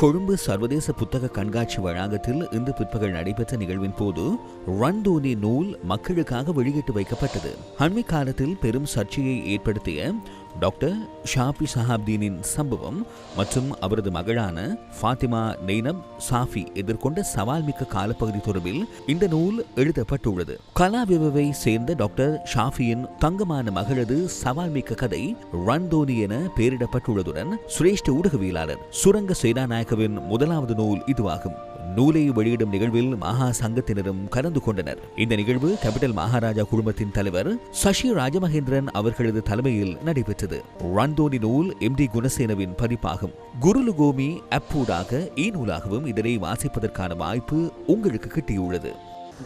கொழும்பு சர்வதேச புத்தக கண்காட்சி வளாகத்தில் இன்று பிற்பகல் நடைபெற்ற நிகழ்வின் போது ரன்தோனி நூல் மக்களுக்காக வெளியிட்டு வைக்கப்பட்டது. அண்மை காலத்தில் பெரும் சர்ச்சையை ஏற்படுத்திய டாக்டர் ஷாபி சஹாப்தீனின் சம்பவம் மற்றும் அவரது மகளான ஃபாத்திமா நெய்னப் சாஃபி எதிர்கொண்ட சவால் மிக்க காலப்பகுதி தொடர்பில் இந்த நூல் எழுதப்பட்டுள்ளது. கலாவிவை சேர்ந்த டாக்டர் ஷாஃபியின் தங்கமான மகளது சவால் மிக்க கதை ரன்தோனி என பெயரிடப்பட்டுள்ளதுடன் சிரேஷ்ட ஊடகவியலாளர் சுரங்க சேனாநாயகவின் முதலாவது நூல் இதுவாகும். நூலை வெளியிடும் நிகழ்வில் மகா சங்கத்தினரும் கலந்து கொண்டனர் இந்த நிகழ்வு கேபிட்டல் மகாராஜா குழுமத்தின் தலைவர் சசி ராஜமகேந்திரன் அவர்களது தலைமையில் நடைபெற்றது ரன்தோனி நூல் எம் டி குணசேனவின் பதிப்பாகும் குருலுகோமி அப்பூடாக இ நூலாகவும் இதனை வாசிப்பதற்கான வாய்ப்பு உங்களுக்கு கிட்டியுள்ளது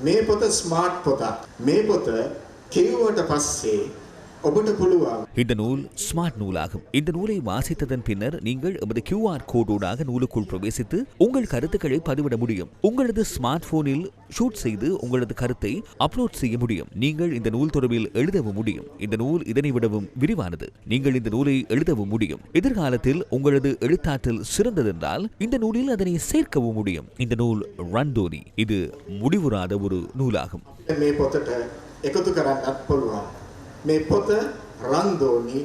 මේ පොත ස්මාර්ට් පොතක්. මේ පොත කිව්වට පස්සේ ඔබට පුළුවන් இந்த நூல் ஸ்மார்ட் நூலாகும் இந்த நூலை வாசித்ததன் பின்னர் நீங்கள் எமது கியூஆர் கோடோடாக நூலுக்குள் பிரவேசித்து உங்கள் கருத்துக்களை பதிவிட முடியும் உங்களது ஸ்மார்ட் போனில் ஷூட் செய்து உங்களது கருத்தை அப்லோட் செய்ய முடியும் நீங்கள் இந்த நூல் தொடர்பில் எழுதவும் முடியும் இந்த நூல் இதனை விடவும் விரிவானது நீங்கள் இந்த நூலை எழுதவும் முடியும் எதிர்காலத்தில் உங்களது எழுத்தாற்றல் சிறந்ததென்றால் இந்த நூலில் அதனை சேர்க்கவும் முடியும் இந்த நூல் ரன்தோனி இது முடிவுறாத ஒரு நூலாகும் me potă Randoni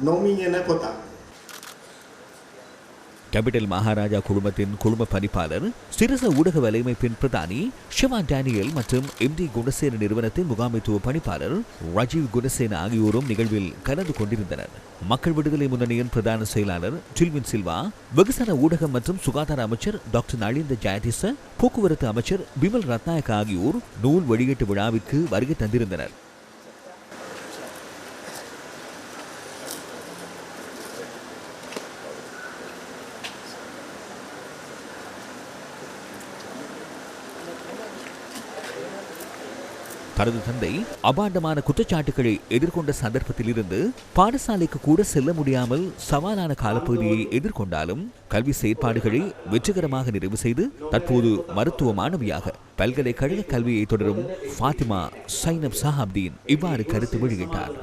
நொமியன கொதா டபிடல் மகாராஜா குழுமத்தின் குழும பணிப்பாளர் சிறிச ஊடக வலையமைப்பின் பிரதானி ஷிவா டேனியல் மற்றும் எம்டி குணசேன நிறுவனத்தின் முகாமைத்துவ பணிப்பாளர் ரஜீவ் குணசேன ஆகியோரும் நிகழ்வில் கலந்து கொண்டிருந்தனர் மக்கள் விடுதலை முன்னணியின் பிரதான செயலாளர் டில்வின் சில்வா வெகுசன ஊடகம் மற்றும் சுகாதார அமைச்சர் டாக்டர் நளிந்த ஜெயதிச போக்குவரத்து அமைச்சர் பிமல் ரத்நாயக் ஆகியோர் நூல் வெளியீட்டு விழாவிற்கு வருகை தந்திருந்தனர் அவரது தந்தை அபாண்டமான குற்றச்சாட்டுகளை எதிர்கொண்ட சந்தர்ப்பத்தில் இருந்து பாடசாலைக்கு கூட செல்ல முடியாமல் சவாலான காலப்பகுதியை எதிர்கொண்டாலும் கல்வி செயற்பாடுகளை வெற்றிகரமாக நிறைவு செய்து தற்போது மருத்துவ மாணவியாக பல்கலைக்கழக கல்வியை தொடரும் ஃபாத்திமா சைனப் சஹாப்தீன் இவ்வாறு கருத்து வெளியிட்டார்.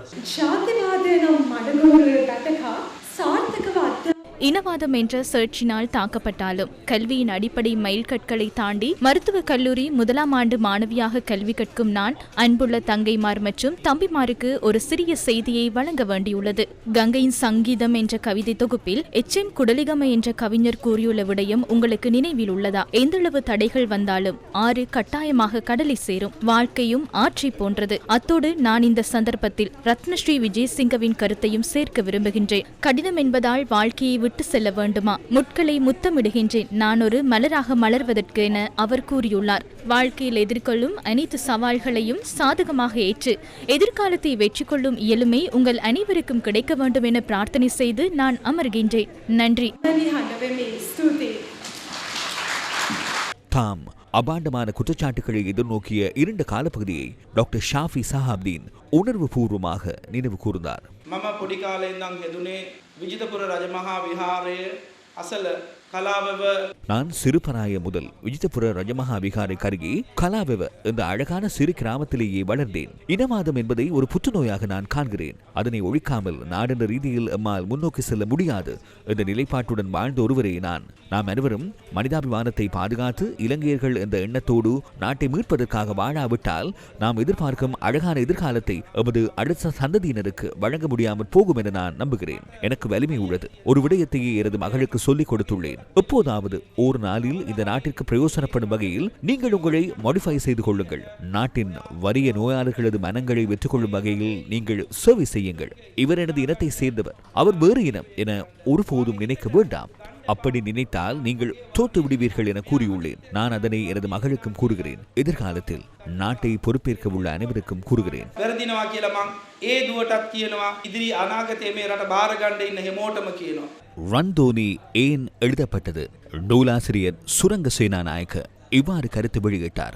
இனவாதம் என்ற சர்ச்சினால் தாக்கப்பட்டாலும் கல்வியின் அடிப்படை மைல்கற்களை தாண்டி மருத்துவக் கல்லூரி முதலாம் ஆண்டு மாணவியாக கல்வி கற்கும் நான் அன்புள்ள தங்கைமார் மற்றும் தம்பிமாருக்கு ஒரு சிறிய செய்தியை வழங்க வேண்டியுள்ளது. கங்கையின் சங்கீதம் என்ற கவிதை தொகுப்பில் எச். எம். குடலிகம என்ற கவிஞர் கூறியுள்ள விடயம் உங்களுக்கு நினைவில் உள்ளதா? எந்தளவு தடைகள் வந்தாலும் ஆறு கட்டாயமாக கடலை சேரும். வாழ்க்கையும் ஆற்றை போன்றது. அத்தோடு நான் இந்த சந்தர்ப்பத்தில் ரத்னஸ்ரீ விஜய் சிங்கவின் கருத்தையும் சேர்க்க விரும்புகின்றேன். கடினம் என்பதால் வாழ்க்கையை விட்டு விட்டு செல்ல வேண்டுமா? முட்களை முத்தமிடுகின்றேன். நான் ஒரு மலராக மலர்வதற்கு என அவர் கூறியுள்ளார். வாழ்க்கையில் எதிர்கொள்ளும் அனைத்து சவால்களையும் சாதகமாக ஏற்று எதிர்காலத்தை வெற்றி கொள்ளும் இயலுமை உங்கள் அனைவருக்கும் கிடைக்க வேண்டும் என பிரார்த்தனை செய்து நான் அமர்கின்றேன். நன்றி. தாம் அபாண்டமான குற்றச்சாட்டுகளை எதிர்நோக்கிய இரண்டு காலப்பகுதியை டாக்டர் ஷாஃபி சஹாப்தீன் உணர்வு பூர்வமாக நினைவு கூர்ந்தார். මම පොඩි කාලේ ඉඳන් යෙදුනේ විජිතපුර රජමහා විහාරය අසල කලාවව நான் சிறுபராய முதல் விஜிதபுர ரஜமகா விகாரை கருகே கலாவெவ இந்த அழகான சிறு கிராமத்திலேயே வளர்ந்தேன். இனவாதம் என்பதை ஒரு புற்றுநோயாக நான் காண்கிறேன். அதனை ஒழிக்காமல் நாடென்ற ரீதியில் எம்மால் முன்னோக்கி செல்ல முடியாது இந்த நிலைப்பாட்டுடன் வாழ்ந்த ஒருவரே நான். நாம் அனைவரும் மனிதாபிமானத்தை பாதுகாத்து இலங்கையர்கள் என்ற எண்ணத்தோடு நாட்டை மீட்பதற்காக வாழாவிட்டால் நாம் எதிர்பார்க்கும் அழகான எதிர்காலத்தை எமது அடுத்த சந்ததியினருக்கு வழங்க முடியாமல் போகும் என நான் நம்புகிறேன். எனக்கு வலிமை உள்ளது. ஒரு விடயத்தையே எனது மகளுக்கு சொல்லிக் கொடுத்துள்ளேன். எப்போதாவது ஒரு நாளில் இந்த நாட்டிற்கு பிரயோசனப்படும் வகையில் நீங்கள் உங்களை மாடிஃபை செய்து கொள்ளுங்கள் நாட்டின் வறிய நோயாளர்களது மனங்களை வெற்றி கொள்ளும் வகையில் நீங்கள் சேவை செய்யுங்கள் இவர் எனது இனத்தை சேர்ந்தவர் அவர் வேறு இனம் என ஒருபோதும் நினைக்க வேண்டாம் அப்படி நினைத்தால் நீங்கள் தோற்று விடுவீர்கள் என கூறியுள்ளேன் நான் அதனை எனது மகளுக்கும் கூறுகிறேன் எதிர்காலத்தில் நாட்டை பொறுப்பேற்க உள்ள அனைவருக்கும் கூறுகிறேன் වැරදිනවා කියලා මං ඒ දුවටත් කියනවා ඉදිරි අනාගතය මේ රට භාරගණ්ඩ ඉන්න හෙමෝටම කියනවා. ரன்தோனி ஏன் எழுதப்பட்டது? நூலாசிரியர் சுரங்க சேனாநாயக்க இவ்வாறு கருத்து வெளியிட்டார்.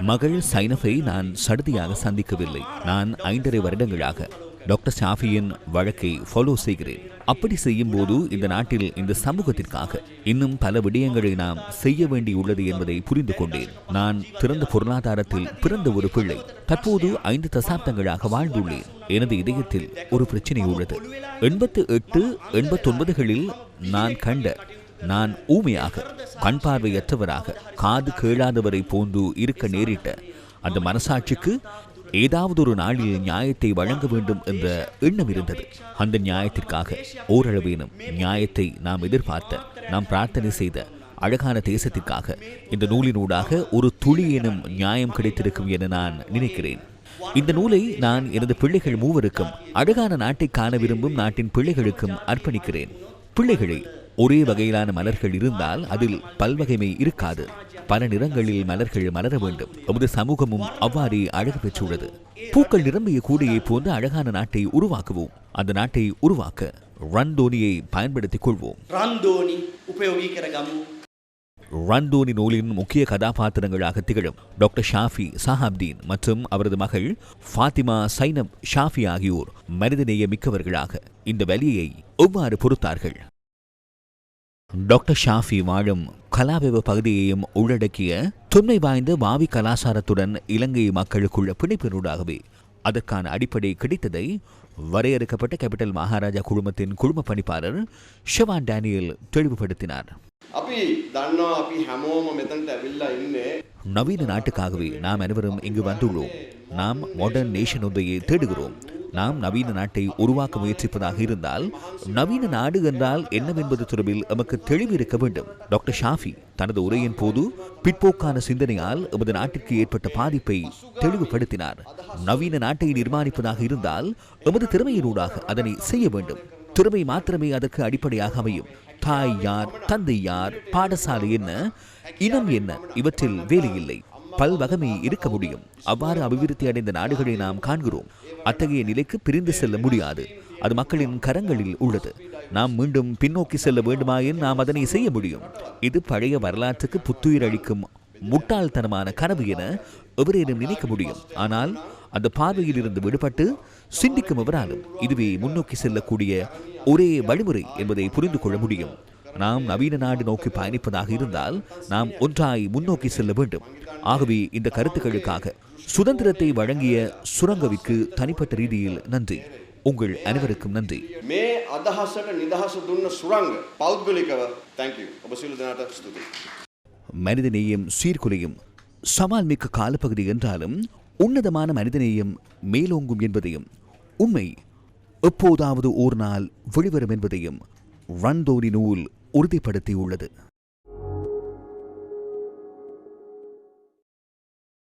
மகள் சைனஃபை நான் சடுதியாக சந்திக்கவில்லை. நான் ஐந்தரை வருடங்களாக டாக்டர் ஷாஃபியின் வழக்கை ஃபாலோ செய்கிறேன். அப்படி செய்யும் போது இந்த நாட்டில் இந்த சமூகத்திற்காக இன்னும் பல விடயங்களை நாம் செய்ய வேண்டியுள்ளது என்பதை புரிந்து கொண்டேன். நான் திறந்த பொருளாதாரத்தில் பிறந்த ஒரு பிள்ளை தற்போது ஐந்து தசாப்தங்களாக வாழ்ந்துள்ளேன். எனது இதயத்தில் ஒரு பிரச்சனை உள்ளது. எண்பத்து எட்டு எண்பத்தொன்பதுகளில் நான் கண்ட நான் ஊமையாக கண் பார்வையற்றவராக காது கேளாதவரை போன்று இருக்க நேரிட்ட அந்த மனசாட்சிக்கு ஏதாவது ஒரு நாளில் நியாயத்தை வழங்க வேண்டும் என்ற எண்ணம் இருந்தது. அந்த நியாயத்திற்காக ஓரளவேனும் நியாயத்தை நாம் எதிர்பார்த்த நாம் பிரார்த்தனை செய்த அழகான தேசத்திற்காக இந்த நூலினூடாக ஒரு துளி எனும் நியாயம் கிடைத்திருக்கும் என நான் நினைக்கிறேன். இந்த நூலை நான் எனது பிள்ளைகள் மூவருக்கும் அழகான நாட்டை காண விரும்பும் நாட்டின் பிள்ளைகளுக்கும் அர்ப்பணிக்கிறேன். பிள்ளைகளை ஒரே வகையிலான மலர்கள் இருந்தால் அதில் பல்வகைமை இருக்காது. பல நிறங்களில் மலர்கள் மலர வேண்டும். நமது சமூகமும் அவ்வாறே அழகு பெற்றுள்ளது. பூக்கள் நிரம்பிய கூடையை போன்ற அழகான நாட்டை உருவாக்குவோம். அந்த நாட்டை உருவாக்க ரன்தோனியை பயன்படுத்திக் கொள்வோம். ரன்தோனி நூலின் முக்கிய கதாபாத்திரங்களாக திகழும் டாக்டர் ஷாஃபி சஹாப்தீன் மற்றும் அவரது மகள் ஃபாத்திமா சைனப் ஷாஃபி ஆகியோர் மனிதநேய மிக்கவர்களாக இந்த வலியை எவ்வாறு பொறுத்தார்கள்? டாக்டர் ஷாஃபி வாழும் கலாபெவ பகுதியையும் உள்ளடக்கிய தொன்மை வாய்ந்த வாவி கலாசாரத்துடன் இலங்கை மக்களுக்குள்ள பிணைப்பினூடாகவே அதற்கான அடிப்படை கிடைத்ததை வரையறுக்கப்பட்ட கேபிட்டல் மகாராஜா குழுமத்தின் குழும பணிப்பாளர் ஷவான் டேனியல் தெளிவுபடுத்தினார். நவீன நாட்டுக்காகவே நாம் அனைவரும் இங்கு வந்துள்ளோம். நாம் மாடர்ன் நேஷன் ஒன்றையை தேடுகிறோம். நாம் நவீன நாட்டை உருவாக்க முயற்சிப்பதாக இருந்தால் நவீன நாடு என்றால் என்னவென்பது தொடர்பில் எமக்கு தெளிவு இருக்க வேண்டும். டாக்டர் ஷாஃபி தனது உரையின் போது பிற்போக்கான சிந்தனையால் எமது நாட்டிற்கு ஏற்பட்ட பாதிப்பை தெளிவுபடுத்தினார். நவீன நாட்டை நிர்மாணிப்பதாக இருந்தால் எமது திறமையினூடாக அதனை செய்ய வேண்டும். திறமை மாத்திரமே அதற்கு அடிப்படையாக அமையும். தாய் யார் தந்தை யார் பாடசாலை என்ன இனம் என்ன இவற்றில் வேலையில்லை. பல்வகமை இருக்க முடியும். அவ்வாறு அபிவிருத்தி அடைந்த நாடுகளை நாம் காண்கிறோம். அத்தகைய நிலைக்கு பிரிந்து செல்ல முடியாது. அது மக்களின் கரங்களில் உள்ளது. நாம் மீண்டும் பின்னோக்கி செல்ல வேண்டுமாயின் நாம் அதனை செய்ய முடியும். இது பழைய வரலாற்றுக்கு புத்துயிர் அளிக்கும் முட்டாள்தனமான கனவு என எவரேனும் நினைக்க முடியும். ஆனால் அந்த பார்வையில் இருந்து விடுபட்டு சிந்திக்கும் எவராலும் இதுவே முன்னோக்கி செல்லக்கூடிய ஒரே வழிமுறை என்பதை புரிந்து கொள்ள முடியும். நாம் நவீன நாடு நோக்கி பயணிப்பதாக இருந்தால் நாம் ஒன்றாய் முன்னோக்கி செல்ல வேண்டும். ஆகவே இந்த கருத்துக்களுக்காக சுதந்திரத்தை வழங்கிய சுரங்கவிக்கு தனிப்பட்ட ரீதியில் நன்றி. உங்கள் அனைவருக்கும் நன்றி. மே அதஹாசக நிதஹாச துன்ன சுரங்க. பௌத்குலிகவ. தேங்க்யூ அபசீலு தினாட ஸ்துதி. மனிதநேயம் சீர்குலையும் சவால்மிக்க காலப்பகுதி என்றாலும் உன்னதமான மனிதநேயம் மேலோங்கும் என்பதையும் உண்மை எப்போதாவது ஓர் நாள் வெளிவரும் என்பதையும் ரன்தோரி நூல் உறுதிப்படுத்தியுள்ளது.